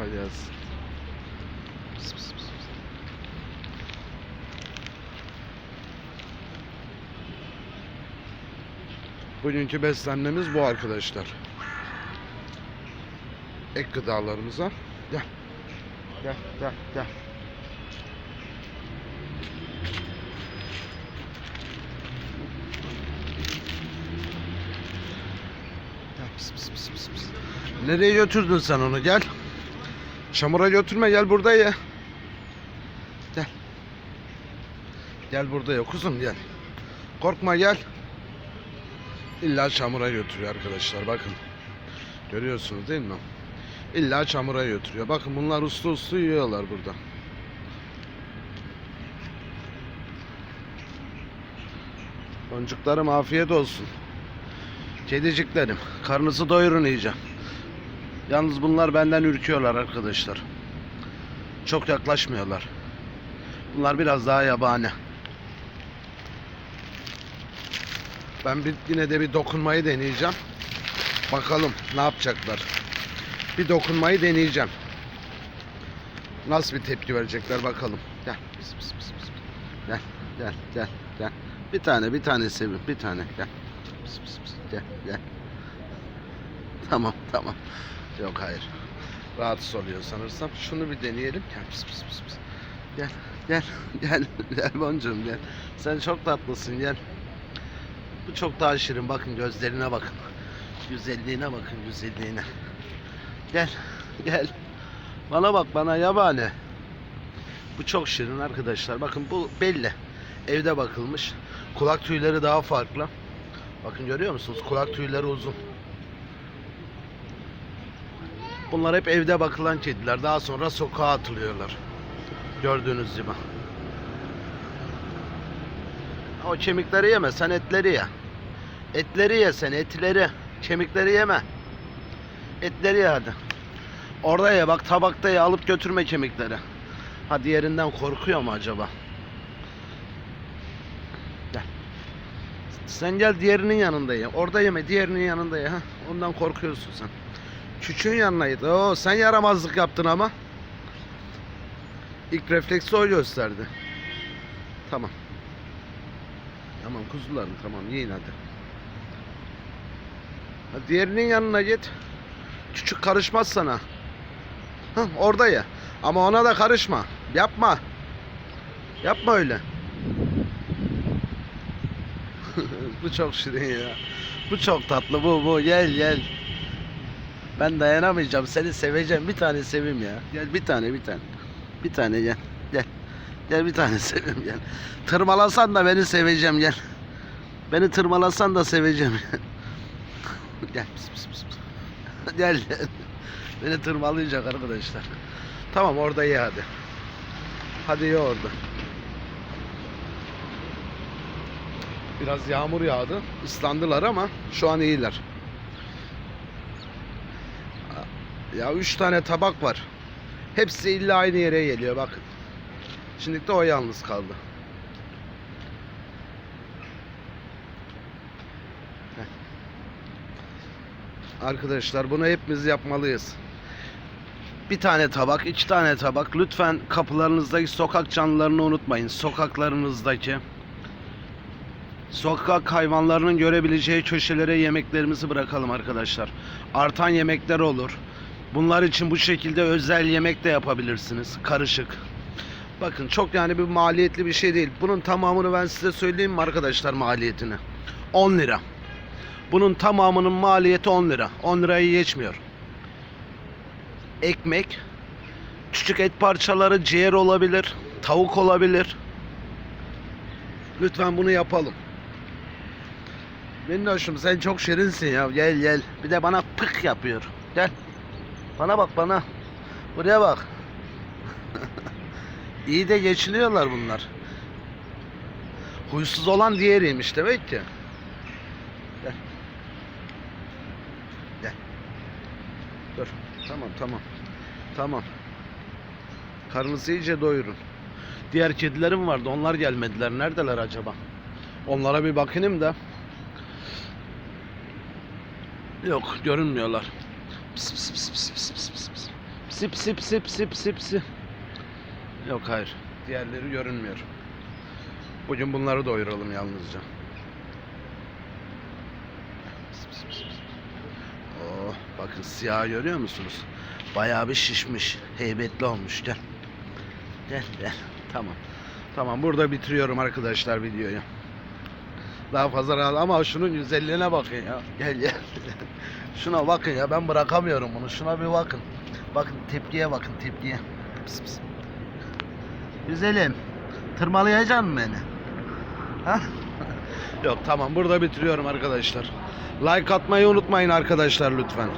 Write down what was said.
Kolay gelsin. Pıs. Bugünkü beslenmemiz bu arkadaşlar. Ek gıdalarımıza. Gel. Gel, gel, gel. Nereye götürdün sen onu? Gel. Çamura götürme gel burada ye. Gel. Gel burada ye kuzum gel. Korkma gel. İlla çamura götürüyor arkadaşlar bakın. Görüyorsunuz değil mi? İlla çamura götürüyor. Bakın bunlar uslu uslu yiyorlar burada. Boncuklarım afiyet olsun. Kediciklerim. Karnınızı doyurun iyice. Yalnız bunlar benden ürküyorlar arkadaşlar. Çok yaklaşmıyorlar. Bunlar biraz daha yabani. Ben bir, yine de bir dokunmayı deneyeceğim. Bakalım ne yapacaklar. Bir dokunmayı deneyeceğim. Nasıl bir tepki verecekler bakalım. Gel. Pıs, pıs, pıs, pıs. Gel. Gel. Gel. Gel. Bir tane bir tane sevin. Bir tane. Gel. Pıs, pıs, pıs. Gel. Gel. Tamam tamam. Yok hayır. Rahatsız oluyor sanırsam. Şunu bir deneyelim. Gel pıs pıs pıs pıs. Gel gel gel gel boncuğum gel. Sen çok tatlısın gel. Bu çok daha şirin bakın gözlerine bakın. Güzelliğine bakın güzelliğine. Gel gel. Bana bak bana yabani. Bu çok şirin arkadaşlar. Bakın bu belli. Evde bakılmış. Kulak tüyleri daha farklı. Bakın görüyor musunuz? Kulak tüyleri uzun. Bunlar hep evde bakılan kediler. Daha sonra sokağa atılıyorlar. Gördüğünüz gibi. O kemikleri yeme, sen etleri ye. Etleri ye sen, etleri. Kemikleri yeme. Etleri ye hadi. Orada ye bak tabakta ye, alıp götürme kemikleri. Ha diğerinden korkuyor mu acaba? Gel. Sen gel diğerinin yanında ye. Orada yeme, diğerinin yanında ye. Ha? Ondan korkuyorsun sen. Küçüğün yanına git. Oo, sen yaramazlık yaptın ama. İlk refleksi o gösterdi. Tamam. Tamam kuzularım tamam yiyin hadi. Ha, diğerinin yanına git. Küçük karışmaz sana. Hah, orada ye. Ama ona da karışma. Yapma. Yapma öyle. bu çok şirin ya. Bu çok tatlı bu bu gel gel. Ben dayanamayacağım. Seni seveceğim. Bir tane seveyim ya. Gel bir tane bir tane. Bir tane gel. Gel. Gel bir tane seveyim gel. Tırmalasan da beni seveceğim gel. Beni tırmalasan da seveceğim. gel. Pıs, pıs. gel. gel. Beni tırmalayacak arkadaşlar. Tamam orada ye hadi. Hadi ye orada. Biraz yağmur yağdı. Islandılar ama şu an iyiler. Ya üç tane tabak var. Hepsi illa aynı yere geliyor bakın. Şimdi de o yalnız kaldı. Heh. Arkadaşlar bunu hepimiz yapmalıyız. Bir tane tabak, iki tane tabak. Lütfen kapılarınızdaki sokak canlılarını unutmayın. Sokaklarınızdaki sokak hayvanlarının görebileceği köşelere yemeklerimizi bırakalım arkadaşlar. Artan yemekler olur. Bunlar için bu şekilde özel yemek de yapabilirsiniz. Karışık. Bakın çok yani bir maliyetli bir şey değil. Bunun tamamını ben size söyleyeyim mi arkadaşlar maliyetini? 10 lira. Bunun tamamının maliyeti 10 lira. 10 lirayı geçmiyor. Ekmek, küçük et parçaları, ciğer olabilir, tavuk olabilir. Lütfen bunu yapalım. Minnoşum sen çok şirinsin ya. Gel gel. Bir de bana pık yapıyor. Gel. Bana bak bana. Buraya bak. İyi de geçiniyorlar bunlar. Huysuz olan diğeriymiş demek ki. Gel. Gel. Dur. Tamam tamam. Tamam. Karnınızı iyice doyurun. Diğer kedilerim vardı. Onlar gelmediler. Neredeler acaba? Onlara bir bakayım da. Yok görünmüyorlar. Sip sip sip sip sip sip. Yok hayır. Diğerleri görünmüyor. Bugün bunları doyuralım yalnızca. Oh, bakın siyah görüyor musunuz? Bayağı bir şişmiş. Heybetli olmuş. Gel. Gel gel. Tamam. Tamam burada bitiriyorum arkadaşlar videoyu. Daha fazla rahat ama şunun güzelliğine bakın ya. Gel gel. Şuna bakın ya ben bırakamıyorum bunu. Şuna bir bakın. Bakın tepkiye bakın tepkiye. Pıs pıs. Güzelim. Tırmalayacaksın mı beni? Ha? Yok tamam burada bitiriyorum arkadaşlar. Like atmayı unutmayın arkadaşlar lütfen.